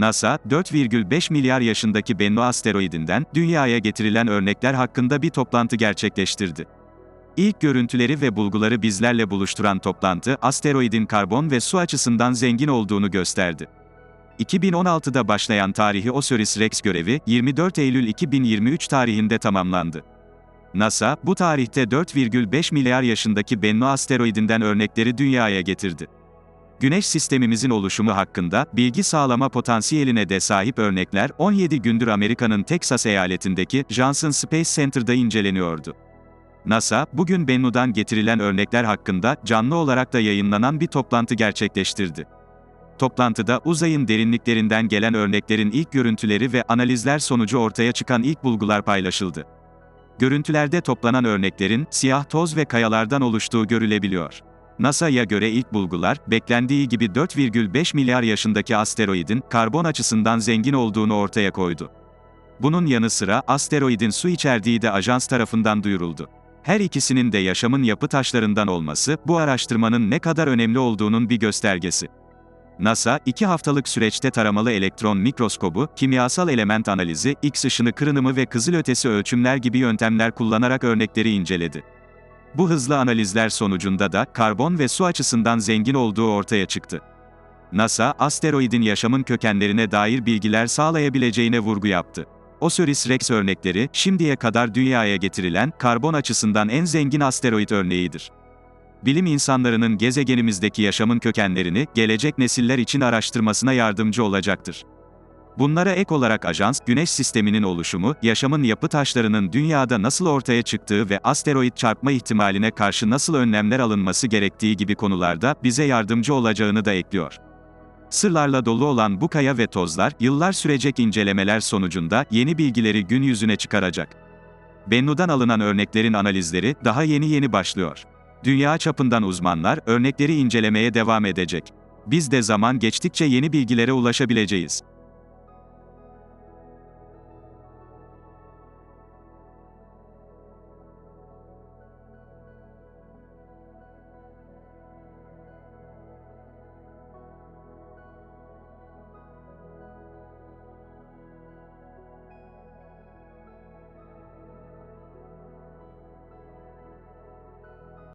NASA, 4,5 milyar yaşındaki Bennu asteroidinden dünyaya getirilen örnekler hakkında bir toplantı gerçekleştirdi. İlk görüntüleri ve bulguları bizlerle buluşturan toplantı, asteroidin karbon ve su açısından zengin olduğunu gösterdi. 2016'da başlayan tarihi Osiris-Rex görevi, 24 Eylül 2023 tarihinde tamamlandı. NASA, bu tarihte 4,5 milyar yaşındaki Bennu asteroidinden örnekleri dünyaya getirdi. Güneş sistemimizin oluşumu hakkında bilgi sağlama potansiyeline de sahip örnekler 17 gündür Amerika'nın Texas eyaletindeki Johnson Space Center'da inceleniyordu. NASA, bugün Bennu'dan getirilen örnekler hakkında canlı olarak da yayınlanan bir toplantı gerçekleştirdi. Toplantıda uzayın derinliklerinden gelen örneklerin ilk görüntüleri ve analizler sonucu ortaya çıkan ilk bulgular paylaşıldı. Görüntülerde toplanan örneklerin siyah toz ve kayalardan oluştuğu görülebiliyor. NASA'ya göre ilk bulgular, beklendiği gibi 4,5 milyar yaşındaki asteroidin karbon açısından zengin olduğunu ortaya koydu. Bunun yanı sıra asteroidin su içerdiği de ajans tarafından duyuruldu. Her ikisinin de yaşamın yapı taşlarından olması, bu araştırmanın ne kadar önemli olduğunun bir göstergesi. NASA, iki haftalık süreçte taramalı elektron mikroskobu, kimyasal element analizi, X ışını kırınımı ve kızılötesi ölçümler gibi yöntemler kullanarak örnekleri inceledi. Bu hızlı analizler sonucunda da karbon ve su açısından zengin olduğu ortaya çıktı. NASA, asteroidin yaşamın kökenlerine dair bilgiler sağlayabileceğine vurgu yaptı. Osiris-Rex örnekleri, şimdiye kadar dünyaya getirilen, karbon açısından en zengin asteroid örneğidir. Bilim insanlarının gezegenimizdeki yaşamın kökenlerini, gelecek nesiller için araştırmasına yardımcı olacaktır. Bunlara ek olarak ajans, güneş sisteminin oluşumu, yaşamın yapı taşlarının dünyada nasıl ortaya çıktığı ve asteroid çarpma ihtimaline karşı nasıl önlemler alınması gerektiği gibi konularda bize yardımcı olacağını da ekliyor. Sırlarla dolu olan bu kaya ve tozlar, yıllar sürecek incelemeler sonucunda yeni bilgileri gün yüzüne çıkaracak. Bennu'dan alınan örneklerin analizleri daha yeni yeni başlıyor. Dünya çapından uzmanlar örnekleri incelemeye devam edecek. Biz de zaman geçtikçe yeni bilgilere ulaşabileceğiz.